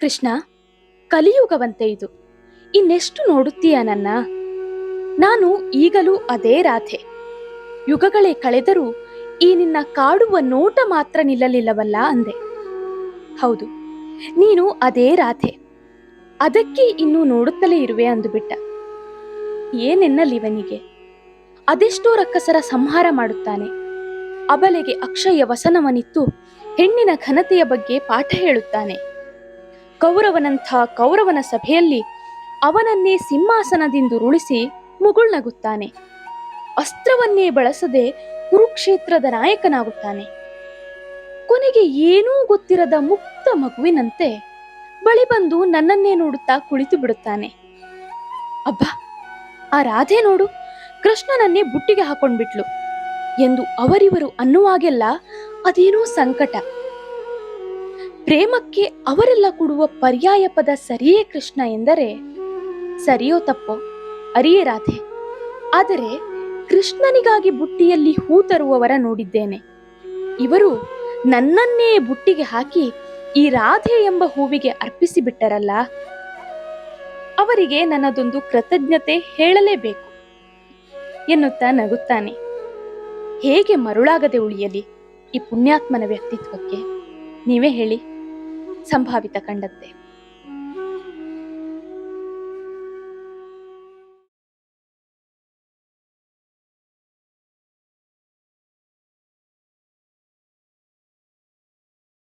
ಕೃಷ್ಣ, ಕಲಿಯುಗವಂತೆ ಇದು. ಇನ್ನೆಷ್ಟು ನೋಡುತ್ತೀಯ ನನ್ನ? ನಾನು ಈಗಲೂ ಅದೇ ರಾಧೆ. ಯುಗಗಳೇ ಕಳೆದರೂ ಈ ನಿನ್ನ ಕಾಡುವ ನೋಟ ಮಾತ್ರ ನಿಲ್ಲಲಿಲ್ಲವಲ್ಲ ಅಂದೆ. ಹೌದು, ನೀನು ಅದೇ ರಾಧೆ. ಅದಕ್ಕೆ ಇನ್ನೂ ನೋಡುತ್ತಲೇ ಇರುವೆ ಅಂದುಬಿಟ್ಟ. ಏನೆನ್ನಲಿವನಿಗೆ ಅದೆಷ್ಟೋ ರಕ್ಕಸರ ಸಂಹಾರ ಮಾಡುತ್ತಾನೆ. ಅಬಲೆಗೆ ಅಕ್ಷಯ ವಸನವನಿತ್ತು, ಹೆಣ್ಣಿನ ಘನತೆಯ ಬಗ್ಗೆ ಪಾಠ ಹೇಳುತ್ತಾನೆ. ಕೌರವನಂಥ ಕೌರವನ ಸಭೆಯಲ್ಲಿ ಅವನನ್ನೇ ಸಿಂಹಾಸನದಿಂದುರುಳಿಸಿ ಮುಗುಳ್ನಗುತ್ತಾನೆ ಅಸ್ತ್ರವನ್ನೇ ಬಳಸದೆ ಕುರುಕ್ಷೇತ್ರದ ನಾಯಕನಾಗುತ್ತಾನೆ. ಕೊನೆಗೆ ಏನೂ ಗೊತ್ತಿರದ ಮುಕ್ತ ಮಗುವಿನಂತೆ ಬಳಿ ಬಂದು ನನ್ನನ್ನೇ ನೋಡುತ್ತಾ ಕುಳಿತು ಬಿಡುತ್ತಾನೆ. ಅಬ್ಬ, ಆ ರಾಧೆ ನೋಡು, ಕೃಷ್ಣನನ್ನೇ ಬುಟ್ಟಿಗೆ ಹಾಕೊಂಡ್ಬಿಟ್ಲು. ಎಂದು ಅವರಿವರು ಅನ್ನುವಾಗೆಲ್ಲ ಅದೇನೋ ಸಂಕಟ. ಪ್ರೇಮಕ್ಕೆ ಅವರೆಲ್ಲ ಕೊಡುವ ಪರ್ಯಾಯ ಪದ ಸರಿಯೇ ಕೃಷ್ಣ ಎಂದರೆ, ಸರಿಯೋ ತಪ್ಪೋ? ಅರಿಯೇ ರಾಧೆ. ಆದರೆ ಕೃಷ್ಣನಿಗಾಗಿ ಬುಟ್ಟಿಯಲ್ಲಿ ಹೂ ತರುವವರ ನೋಡಿದ್ದೇನೆ. ಇವರು ನನ್ನನ್ನೇ ಬುಟ್ಟಿಗೆ ಹಾಕಿ ಈ ರಾಧೆ ಎಂಬ ಹೂವಿಗೆ ಅರ್ಪಿಸಿಬಿಟ್ಟರಲ್ಲ ಅವರಿಗೆ ನನ್ನದೊಂದು ಕೃತಜ್ಞತೆ ಹೇಳಲೇಬೇಕು ಎನ್ನುತ್ತಾ ನಗುತ್ತಾನೆ. ಹೇಗೆ ಮರುಳಾಗದೆ ಉಳಿಯಲಿ ಈ ಪುಣ್ಯಾತ್ಮನ ವ್ಯಕ್ತಿತ್ವಕ್ಕೆ? ನೀವೇ ಹೇಳಿ. ಸಂಭಾವಿತ ಕಂಡಂತೆ.